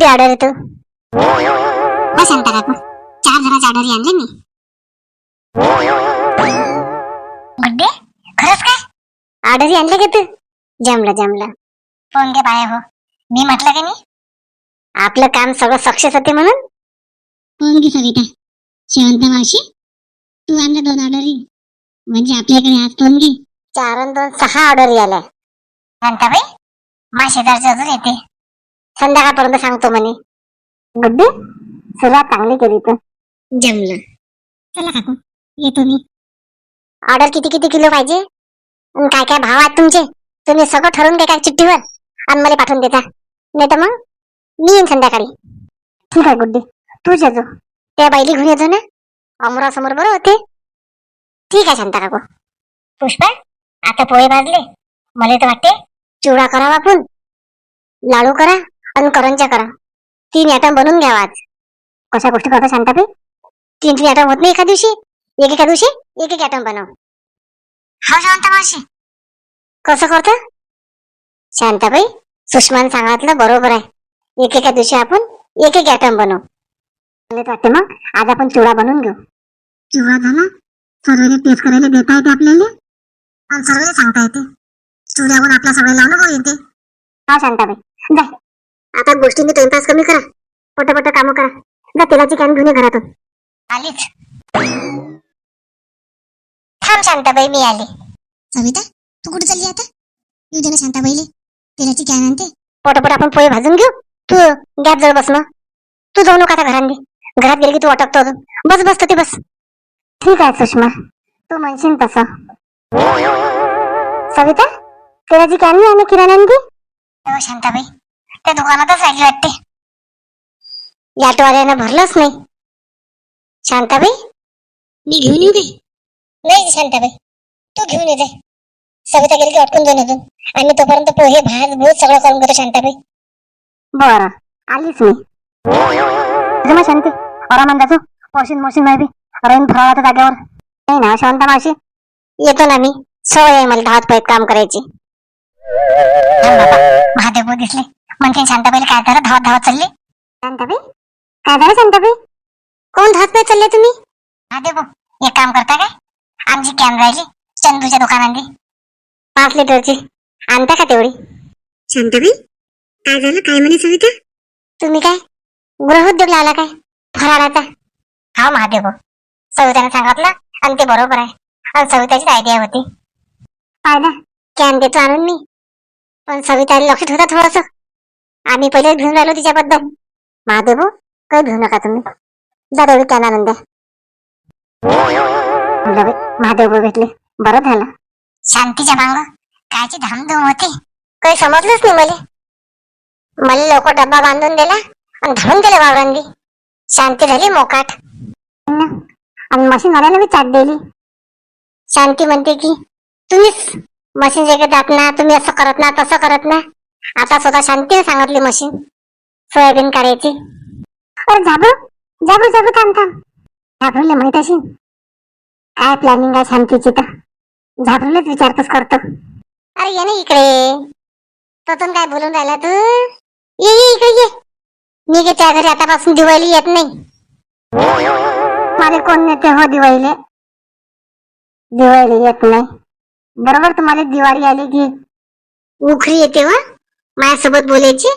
गुड्डी order येतो. हो शांता काकू चार जणांची ऑर्डर आणली मी. गुड्डे खरंच काय? ऑर्डर आणले का तू? जमलं जमलं. फोन घे बाय हो. मी म्हटलं का नाही? आपलं काम सगळं सक्सेस होते म्हणून. फोन घे सविता. शांता मावशी तू आणलं दोन ऑर्डरी म्हणजे आपल्याकडे आज फोन घे. चार आणि दोन सहा ऑर्डर आल्या. शांताबाई मा शेजारची अजून येते. संध्याकाळपर्यंत सांगतो म्हणे. गुड्डी सुरुवात चांगली केली तू जमलं. चला काकू येतो मी. ऑर्डर किती किती किलो पाहिजे? अन काय काय भाव आहेत तुमचे? तुम्ही सगळं ठरवून घ्या काय चिठ्ठीवर. आणि मला पाठवून देता. नाही तर मग मी येईन संध्याकाळी. ठीक आहे गुड्डी. तूच येतो त्या बाईली घेऊन येतो ना. अमरासमोर बरं होते. ठीक आहे शांता काकू. पुष्पा आता पोहे भाजले. मला तर वाटते चिवडा करावा आपण. लाडू करा. आणि करंच्या करा. तीन ॲटम बनवून घ्यावा आज. कशा गोष्टी करता शांताबाई? तीन तीन ॲटम होत नाही एका दिवशी? एक एका दिवशी? एक एक ॲटम बनव. हा शांता मावशी. कसं करत? शांताबाई सुषमान सांगितलं बरोबर आहे. एक एका दिवशी आपण एक एक ॲटम बनवू. वाटते मग? आज आपण चिवडा बनवून घेऊ. चिवडा झाला. सर्वांना टेस्ट करायला देता येते आपल्याला. आणि सांगता येते. चिवड्यावर आपल्या सगळ्याला अनुभव येते हा शांताबाई. जा. आता गोष्टींनी टाइमपास कमी करा. पटपट कामं करा. जा तेलाची कॅन घेऊन ये घरातून. आलीच. थांब शांताबाई मी आली. सविता तू कुठे चालली आता? येऊ दे ना शांताबाईले. तेलाची कॅन आणते. पटपट आपण पोहे भाजून घेऊ? तू गॅस जवळ बस ना तू जाऊ नका आता घरांनी. घरात गेली की तू अटकतो अजून. बस बस ते बस. ठीक आहे सुषमा. तू म्हणशील तसं. सविता तेलाची कॅन मी आणि किराण्याने हो शांताबाई. त्या दुकानातच राहिली वाटते. याटवाल्यानं भरलंच नाही. शांताबाई मी घेऊन येऊ दे नाही शांताबाई तू घेऊन ये जाय सविता गेली की अटकून जाऊन अजून. आणि तोपर्यंत पोहे भात भूत सगळं करून घेतो शांताबाई. बर आलीच मी. जमा शांती. आरामान जातो मशीन मशीन नाही बी राहीन फराळाच्या जागेवर. नाही ना शांता मावशी? येतो ना मी. सवय आहे मला धावत पळत काम करायची. महादेव दिसले म्हणते शांताबाईला काय झालं धावत धावत चालले? शांताबाई? काय झालं शांताबाई? कोण धावत पळत चालले तुम्ही? महादेव एक काम करता काय? आमची कॅन राहिली चंदूच्या दुकानांनी पाच लिटरची. आणता का तेवढी? शांताबाई काय झालं? काय म्हणे सविता? तुम्ही काय? गृहोद्योग लावला काय? फराळाचा. हा महादेव सविताने सांगितलं आणि ते बरोबर आहे. आणि सविताचीच आयडिया होती. पाहिलं कॅन देतो आणून मी. पण सविताला लक्षात होता थोडस. आम्ही पहिलेच घेऊन राहिलो तिच्याबद्दल. महादेव काही घेऊ नका तुम्ही. जा कॅन द्या. म्हणलं बाई, महादेव भेटले. बरं झालं. शांतीच्या मांग कायची धामधूम होती. काही समजलंच नाही मला. मला लवकर डब्बा बांधून दिला आणि धावून गेले वावरांनी. शांती झाली मोकाट. आणि मशीन वाल्याला मी चाट दिली. शांती म्हणते की तुम्हीच मशीन जगे जात ना तुम्ही असं करत ना तसं करत ना. आता स्वतः शांतीने सांगितली मशीन सोयाबीन काढायची. अरे जाबू जाबू झाबरू थांब थांब. झाबरूला माहीत असेल काय प्लॅनिंग आहे शांतीची तर? झाबरूलाच विचारपूस करतो. अरे ये ना इकडे. तोतून काय बोलून राहिला तू? ये ये इकडे ये. मी गे त्या घरी आतापासून दिवाळी येत नाही. मला कोण नेते हो दिवाळीले? दिवाळी येत नाही. बरोबर तुम्हाला दिवाळी आली की उखरी येते व? माझ्यासोबत बोलायची?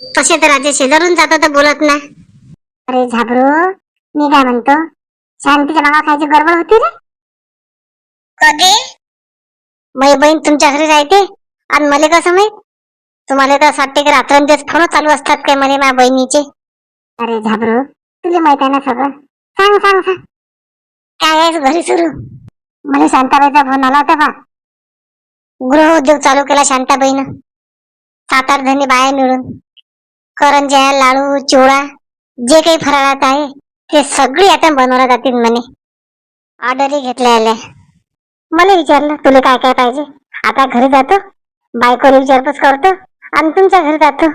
तसे तर राजे शेजारून जातो तर बोलत ना अरे झाबरू मी काय म्हणतो? शांतीच्या नावा खायची गडबड होती रे? कधी? माझी बहीण तुमच्या घरी राहते आणि मला कसं माहीत? तुम्हाला तर असं वाटते की रात्रंदिवस फोन चालू असतात काय म्हणे माझ्या बहिणीचे? अरे झाबरू तुला माहीत आहे ना सगळं? सांग सांग सांग. काय आहे घरी सुरू? मला शांताबाईचा फोन आला होता बा. गृह उद्योग चालू केला शांताबाईनं. सात आठ जणी बाया मिळून करंज्या लाडू चिवडा जे काही फराळात आहे ते सगळी आता बनवल्या जातील म्हणे. ऑर्डरही घेतल्या आल्या. मला विचारलं तुला काय काय पाहिजे? आता घरी जातो बायकोला विचारपूस करतो आणि तुमच्या घरी जातो.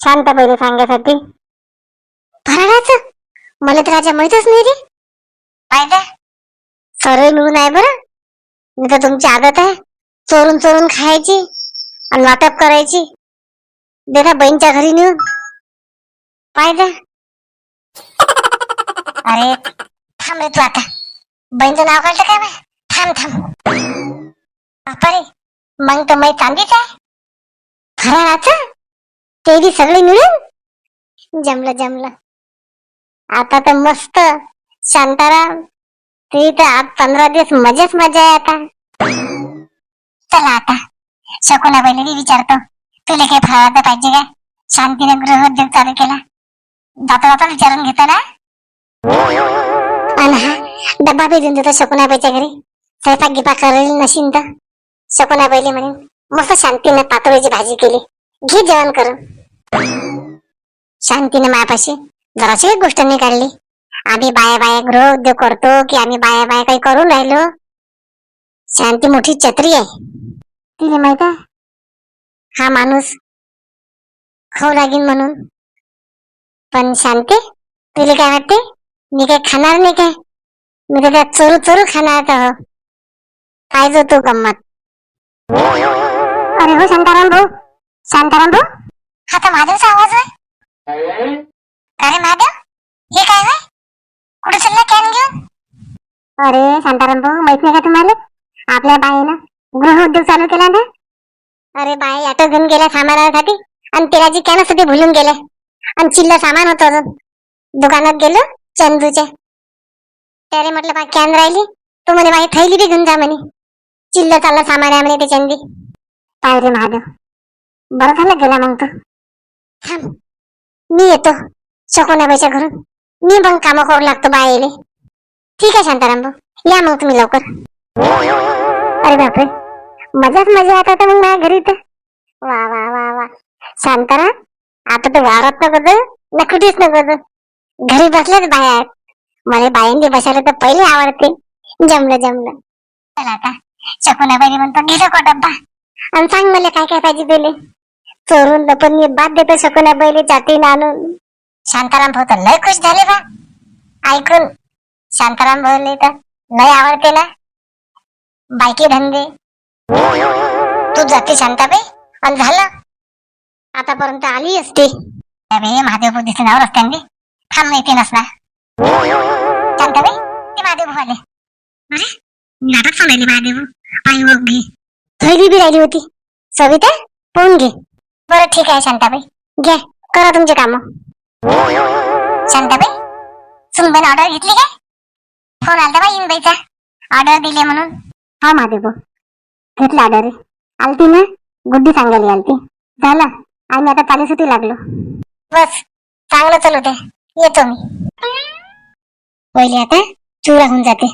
शांत पहिले सांगण्यासाठी फराळाचं? मला तर राजा माहितच नाही रे. पाहिजे सर्व मिळून आहे बरं. नाही तर तुमची आदत आहे. चोरून चोरून खायची आणि वाटप करायची. देता बहीणच्या घरी नेऊन. पाहिजे अरे थांब रे तू आता. बहीणचं नाव काढलं काय बा? थांब थांब. बापारे मग तर मै चांदीच आहे. फराळाचं ते बी सगळे मिळून? जमलं जमलं. आता तर मस्त. शांताराम ते तर आज पंधरा दिवस मजाच मजा आहे आता. चला आता. शकुना बहिणी विचारतो. तुला काही फराळाचं पाहिजे का? शांतीने गृहोद्योग चालू केला. जाता जाता विचारून घेतो ना? अन हा डब्बा बी देऊन देतो शकुनाबाईच्या घरी. स्वयंपाक गिपा करेल नशीन तर. शकुनाबाईले म्हणे मस्त शांतीने पातोळीची भाजी केली. घे जेवण करून. शांतीने मायापाशी जराशी एक गोष्ट नाही काढली आम्ही बाया बाया गृह उद्योग करतो की आम्ही बाया बाया काही करून राहिलो? शांती मोठी छत्री आहे. तिने माहीत आहे? हा माणूस हो खाऊ लागीन म्हणून. पण शांती? तुला काय वाटते? मी काही खाणार नाही काय? मी तर त्यात चोरू चोरू खाणार हो पाहिजे तू गंमत. अरे हो शांताराम भाऊ. शांताराम भाऊ? हा तर महादेवचा आवाज आहे अरे महादेव हे काय होय? कुठे चालला कॅन घेऊन? अरे शांताराम भाऊ माहीत नाही का तुम्हाला? आपल्या बाईनं गृह उद्योग चालू केला ना? अरे बाई ऑटो घेऊन गेल्या सामानासाठी. आणि तेलाची कॅन सुद्धा भुलून गेल्या आणि चिल्ल सामान होत अजून. दुकानात गेलो चंदूच्या त्याने म्हटलं बा कॅन राहिली? तो म्हणे बाई थैली बी घेऊन जा म्हणे. चिल्ल चाललं सामान आहे म्हणे ते चंदी. पायरे महादेव बरं झालं गेला मग तू. थांब मी येतो शकुनाबाईच्या घरून. मी मग कामं करू लागतो बायले ठीक आहे शांताराम भाऊ या मग तुम्ही लवकर. अरे बापरे मजाच मजा आता तर मग माझ्या घरी तर. वा वा वा वा. शांताराम आता तर वावरात नको जाऊ. ना कुठेच नको जाऊ. घरी बसल्याच बाया मला बायांनी बसायला तर पहिले आवडते. जमलं जमलं. चला आता. शकुनाबाई म्हणतो घेतो का डब्बा. आणि सांग मला काय काय पाहिजे दिले चोरून लपून मी बाद देतो शकुनाबाईले जाते आणून. शांताराम भाऊ तर लय खुश झाले बा. ऐकून. शांताराम भाऊले तर लय आवडते ना. बायकी धंदे. तू जाते शांताबाई? आणि झालं. आतापर्यंत आली असते. अरे महादेव दिसे नाव रस्त्याने. थांब माहिती नसणार. शांताबाई ते महादेव आले अरे नाटक सांगायले महादेव आई ओगी थैली बी राहिली होती. सविता पाहून घे. बरं ठीक आहे शांताबाई. घ्या करा तुमचे काम. शांताबाई सुनबाईने ऑर्डर घेतली काय? फोन आलता बाई बाईचा ऑर्डर दिली म्हणून. हा महादेव भेटला रे आलती ना गुड्डी सांगायला आलती. झालं. आम्ही आता चालीसाठी लागलो. बस. चांगलं चालू दे. येतो मी. पहिले आता चुरा होऊन जाते.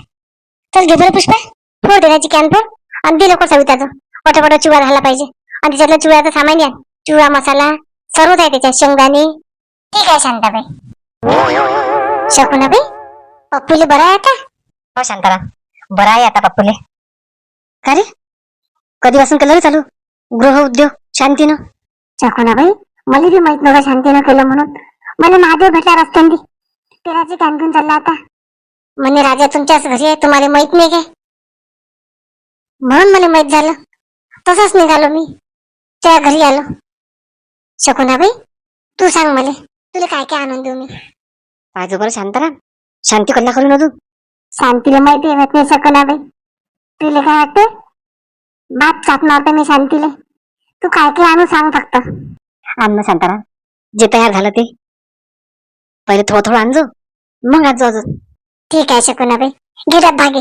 चल घे बरं पुष्पा. हो देण्याची कॅन पण. आणि दिलं लवकर सविताचं पटापट चिवडा झाला पाहिजे. आणि त्याच्यातलं चिवड्याचं सामान या चिवडा मसाला सर्वच आहे त्याच्यात. शेंगदाणे. ठीक आहे शांताबाई. शकुनाबाई पप्पूले बरं आहे आता? हो शांताराम. बरं आहे आता पप्पूले. का रे? कधीपासून केलं रे चालू? गृह उद्योग शांतीनं? शकुनाबाई मला बी माहीत नव्हतं शांतीनं केलं म्हणून. मला महादेव भेटला रस्त्याने तेलाची कॅन घेऊन चालला आता. म्हणे राजा तुमच्याच घरी आहे तुम्हाला माहीत नाही काय? म्हणून मला माहीत झालं. तसंच निघालो मी. त्या घरी आलो. शकुनाबाई तू सांग मला तुला काय काय आणून देऊ मी? पाहिजे बरं शांताराम शांती कल्ला करून अजून शांतीला माहिती आहे शकुनाबाई तुला काय वाटते बाप चापणार तर मी शांतीला. तू काय काय आणू सांग फक्त. आण शांताराम जे तयार झालं ते. पहिले थोडं थोडं आणजो मग आजो अजून ठीक आहे शकुनाबाई. घे डब्बा घे.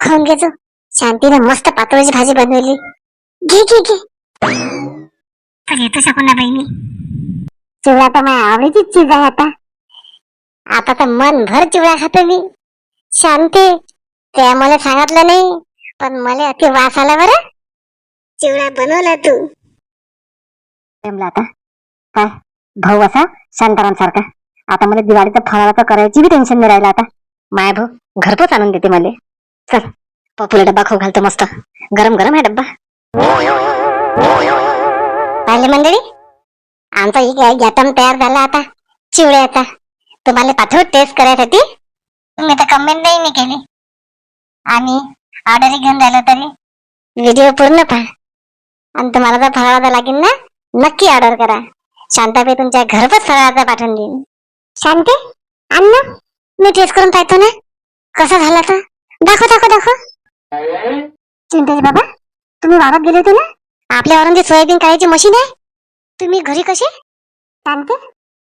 खाऊन घे तू शांतीने मस्त पातळीची भाजी बनवली. घे घे घे. तर येतो शकुनाबाई मी. चिवडा तर माझ्या आवडीचीच चीज आहे आता. आता तर मन भर चिवडा खातो मी. शांती ते मला सांगितलं नाही. पण मला अति वास आला बरं. चिवडा बनवला तू. जमला आता. काय? भाऊ असा? शांताराम सारखा आता मला दिवाळीचं फराळाचं करायची बी टेन्शन नाही राहिलं आता. माय भाऊ घरपोच आणून देते मला. चल पप्पूला डब्बा खाऊ घालतो मस्त. गरम गरम आहे डब्बा. पाहिले मंडळी? आमचा गॅटम तयार झाला आता. चिवड्याचा तुम्हाला पाठवू टेस्ट करायसाठी? तुम्ही तर कमेंट नाही केली. आणि ऑर्डर घेऊन राहिलो तरी. व्हिडिओ पूर्ण पहा. आणि तुम्हाला जर फराळाचा लागेल ना नक्की ऑर्डर करा. शांताबाई तुमच्या घरपच फराळाचा पाठवून देईन. शांती अन्न मी टेस्ट करून पाहतो ना. कसा झाला तर दाखव दाखव दाखव. चिंतेश बाबा तुम्ही वावरात गेले होते ना? आपल्या वावरात सोयाबीन काढायची मशीन आहे. तुम्ही घरी कसे? शांती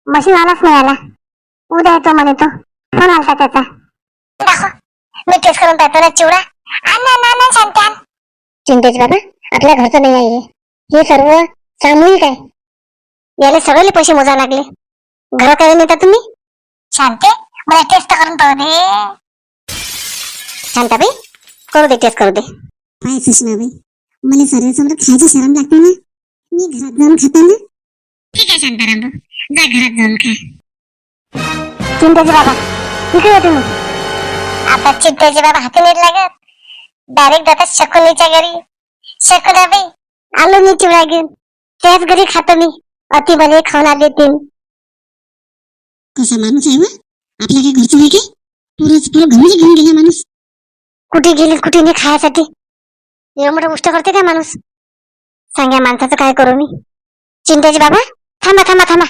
मशीन आलाच नाही आला. उद्या येतो म्हणे तो. फोन आलता त्याचा. दाखव. मी टेस्ट करून पाहतो ना चिवडा. शांती चिंतेश बाबा आपल्या घरचं नाही आहे हे. सर्व सामूहिक आहे. याला सगळे पैसे मोजा लागले. घर काय नेता तुम्ही? शांते मला टेस्ट करून पाहू दे. शांताबाई करू दे टेस्ट करू दे. काय सुषमाबाई मला सर्वांसमोर खायची शरम लागते ना? मी घरात जाऊन खाता ना? ठीक आहे शांताराम जा घरात जाऊन खा. चिंतेचे बाबा इकडे तुम्ही. आता चिंतेचे बाबा हाती नीट लागत डायरेक्ट जातात शकुनीच्या घरी. शकुनाबाई आलो मी चिवडा घेऊन. त्याच घरी खातो मी. अति भले खावणार देतील कसा माणूस आहे आपल्या काय घरचं काय पुरंच पुरं घरी घेऊन गेला माणूस. कुठे गेली कुठे नाही खायसाठी? एवढं मोठं गोष्ट करते का माणूस? सांगा माणसाचं काय करू मी? चिंतेचे बाबा थांबा थांबा थांबा.